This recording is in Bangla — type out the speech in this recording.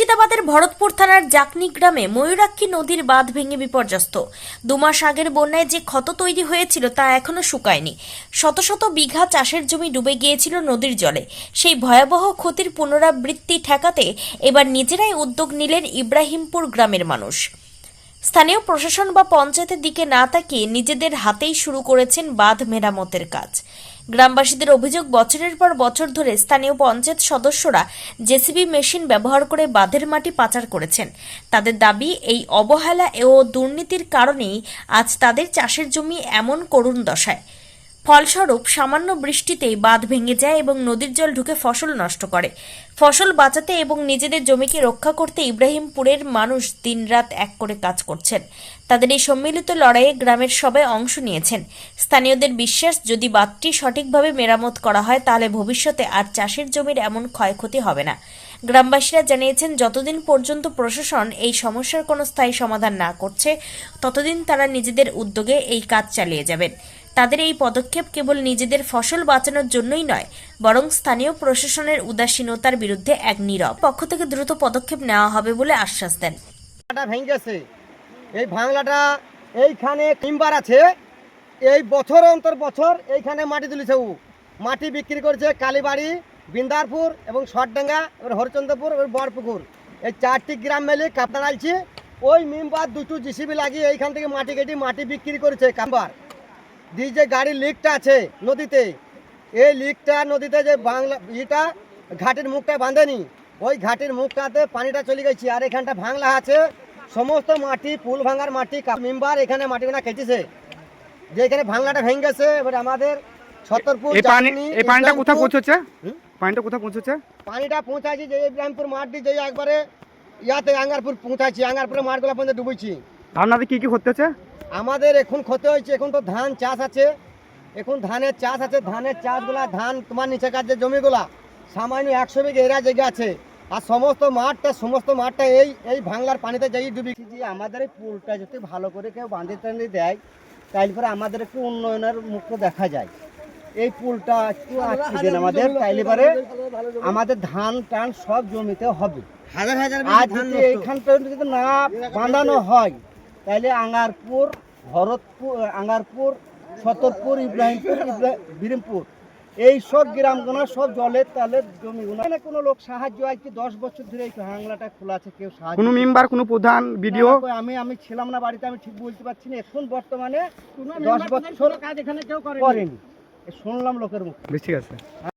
মুর্শিদাবাদের ভরতপুর থানার জাকনি গ্রামে ময়ূরাক্ষী নদীর বাঁধ ভেঙে বিপর্যস্ত। দুমাস আগের বন্যায় যে ক্ষত তৈরি হয়েছিল তা এখনও শুকায়নি। শত শত বিঘা চাষের জমি ডুবে গিয়েছিল নদীর জলে। সেই ভয়াবহ ক্ষতির পুনরাবৃত্তি ঠেকাতে এবার নিজেরাই উদ্যোগ নিলেন ইব্রাহিমপুর গ্রামের মানুষ। স্থানীয় প্রশাসন বা পঞ্চায়েতের দিকে না তাকিয়ে নিজেদের হাতেই শুরু করেছেন বাঁধ মেরামতের কাজ। গ্রামবাসীদের অভিযোগ, বছরের পর বছর ধরে স্থানীয় পঞ্চায়েত সদস্যরা জেসিবি মেশিন ব্যবহার করে বাঁধের মাটি পাচার করেছেন। তাদের দাবি, এই অবহেলা ও দুর্নীতির কারণেই আজ তাদের চাষের জমি এমন করুণ দশায়। ফলস্বরূপ, সামান্য বৃষ্টিতেই বাঁধ ভেঙে যায় এবং নদীর জল ঢুকে ফসল নষ্ট করে। ফসল বাঁচাতে এবং নিজেদের জমিকে রক্ষা করতে ইব্রাহিমপুরের মানুষ দিনরাত এক করে কাজ করছেন। তাদের এই সম্মিলিত লড়াইয়ে গ্রামের সবাই অংশ নিয়েছেন। স্থানীয়দের বিশ্বাস, যদি বাঁধটি সঠিকভাবে মেরামত করা হয়, তাহলে ভবিষ্যতে আর চাষের জমির এমন ক্ষয়ক্ষতি হবে না। গ্রামবাসীরা জানিয়েছেন, যতদিন পর্যন্ত প্রশাসন এই সমস্যার কোনো স্থায়ী সমাধান না করছে, ততদিন তারা নিজেদের উদ্যোগে এই কাজ চালিয়ে যাবেন। তাদের এই পদক্ষেপ কেবল নিজেদের ফসল বাঁচানোর জন্যই নয়, বরং স্থানীয় প্রশাসনের উদাসীনতার বিরুদ্ধে এক নীরব পক্ষ থেকে দ্রুত পদক্ষেপ নেওয়া হবে বলে আশ্বাস দেন। ভাঙলাটা ভেঙে গেছে এই ভাঙলাটা এইখানে টিম্বার আছে। এই বছর অন্তর বছর এইখানে মাটি তুলেছে ও। মাটি বিক্রি করেছে কালীবাড়ি, বিন্দারপুর এবং শটডাঙ্গা এবার হরিচন্দ্রপুর, এবার বড়পুকুর এই চারটি গ্রাম মেলে কাপড় আলছে ওই মেম্বার দুটো জিসিবি লাগিয়ে এইখান থেকে মাটি কেটে মাটি বিক্রি করেছে কাম্বার। দিয়ে যে গাড়ির লিকটা আছে নদীতে এই লিকটা নদীতে যে বাংলা ইটা ঘাটের মুখটা বাঁধেনি। ওই ঘাটের মুখটাতে পানিটা চলে গেছে আর এখানটা ভাঙলা আছে। সমস্ত মাটি পুল ভাঙার মাটি মেম্বার এখানে মাটিগুলা খেটেছে যে এখানে ভাঙলাটা ভেঙে গেছে এবার আমাদের ছতরপুর এই পানি এই পানিটা কোথায় পৌঁছচ্ছে পানিটা কোথায় পৌঁছচ্ছে পানিটা পৌঁছাচ্ছি যে ইব্রাহিমপুর মাঠ দিয়ে যে একবারে ইয়াতে আঙ্গারপুর পৌঁছাচ্ছি আঙ্গারপুরে মাঠগুলা পর্যন্ত ডুবেছি আপনাদের কি কি হতেছে আমাদের এখন ক্ষতি হয়েছে এখন তো ধান চাষ আছে। এখন ধানের চাষ আছে ধানের চাষগুলা ধান তোমার নিচে কাজ যে জমিগুলা সামান্য একশো বিঘে এরা জায়গা আছে। আর সমস্ত মাঠটা সমস্ত মাঠটা এই এই ভাঙলার পানিতে যাই ডুবি যে আমাদের এই পুলটা যদি ভালো করে কেউ বাঁধে টান্ধে দেয় তাইলে পরে আমাদের একটু উন্নয়নের মুখ দেখা যায়। এই পুলটা একটু আটকে দেন আমাদের তাইলে পরে আমাদের ধান টান সব জমিতে হবে। হাজার হাজার এইখানটা যদি না বাঁধানো হয় তাহলে আঙ্গারপুর ভরতপুর আঙ্গারপুর সতরপুর ইব্রাহিমপুর ইব্রা- বিরিমপুর। এই সব গ্রামগুলো সব জলের তাহলে জমিগুলো এখানে কোনো লোক সাহায্য হয় কি দশ বছর ধরে এই হাংলাটা খোলা আছে কেউ সাহায্য কোনো মেম্বার কোনো প্রধান ভিডিও আমি আমি ছিলাম না বাড়িতে আমি ঠিক বলতে পারছি না। এখন বর্তমানে দশ বছর কাজ এখানে কেউ করেনি। শুনলাম লোকের মুখে। বেশ ঠিক আছে।